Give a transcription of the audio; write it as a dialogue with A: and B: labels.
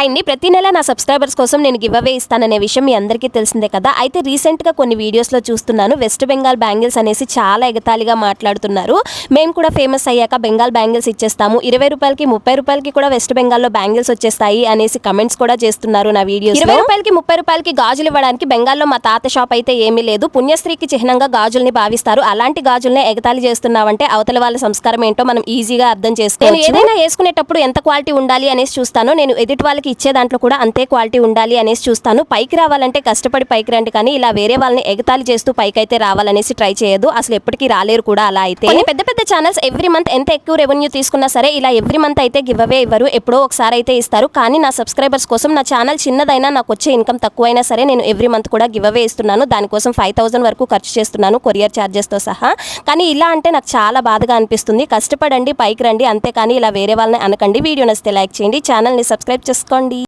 A: అండి ప్రతి నెల నా సబ్స్క్రైబర్స్ కోసం నేను గివ్ అవే ఇస్తాననే విషయం మీ అందరికీ తెలిసిందే కదా. అయితే రీసెంట్గా కొన్ని వీడియోస్లో చూస్తున్నాను. వెస్ట్ బెంగాల్ బ్యాంగిల్స్ అనేసి చాలా ఎగతాళిగా మాట్లాడుతున్నారు. మేము కూడా ఫేమస్ అయ్యాక బెంగాల్ బ్యాంగిల్స్ ఇచ్చేస్తాము. ఇరవై రూపాయలకి ముప్పై రూపాయలకి కూడా వెస్ట్ బెంగాల్లో బ్యాంగిల్స్ వచ్చేస్తాయి అనేసి కమెంట్స్ కూడా చేస్తున్నారు నా వీడియోస్ ఇరవై రూపాయలకి ముప్పై రూపాయలకి గాజులు ఇవ్వడానికి బెంగాల్లో మా తాత షాప్ అయితే ఏమీ లేదు. పుణ్యశ్రీకి చిహ్నంగా గాజుల్ని భావిస్తారు. అలాంటి గాజుల్నే ఎగతాళి చేస్తున్నావంటే అవతల వాళ్ళ సంస్కారం ఏంటో మనం ఈజీగా అర్థం చేసుకోవచ్చు. నేను ఏదైనా వేసుకునేటప్పుడు ఎంత క్వాలిటీ ఉండాలి అనేసి చూస్తాను. నేను ఎదుటి వాళ్ళకి ఇచ్చే దాంట్లో కూడా అంతే క్వాలిటీ ఉండాలి అనేసి చూస్తాను. పైకి రావాలంటే కష్టపడి పైకి రండి కానీ ఇలా వేరే వాళ్ళని ఎగతాళి చేస్తూ పైకి అయితే రావాలనేసి ట్రై చేయదు అసలు ఎప్పటికీ రాలేరు కూడా అలా అయితే. పెద్ద పెద్ద ఛానల్స్ ఎవ్రీ మంత్ ఎంత ఎక్కువ రెవెన్యూ తీసుకున్నా సరే ఇలా ఎవ్రీ మంత్ అయితే గివ్ అవే ఇవ్వరు. ఎప్పుడో ఒకసారి అయితే ఇస్తారు. కానీ నా సబ్స్క్రైబర్స్ కోసం నా ఛానల్ చిన్నదైనా నాకు వచ్చే ఇన్కమ్ తక్కువైనా సరే నేను ఎవ్రీ మంత్ కూడా గివ్ అవే ఇస్తున్నాను. దానికోసం ఫైవ్ థౌసండ్ వరకు ఖర్చు చేస్తున్నాను కొరియర్ ఛార్జెస్తో సహా. కానీ ఇలా అంటే నాకు చాలా బాధగా అనిపిస్తుంది. కష్టపడండి పైకి రండి అంతేకాని ఇలా వేరే వాళ్ళని అనకండి. వీడియో నచ్చితే లైక్ చేయండి. ఛానల్ని సబ్స్క్రైబ్ చేసుకోండి.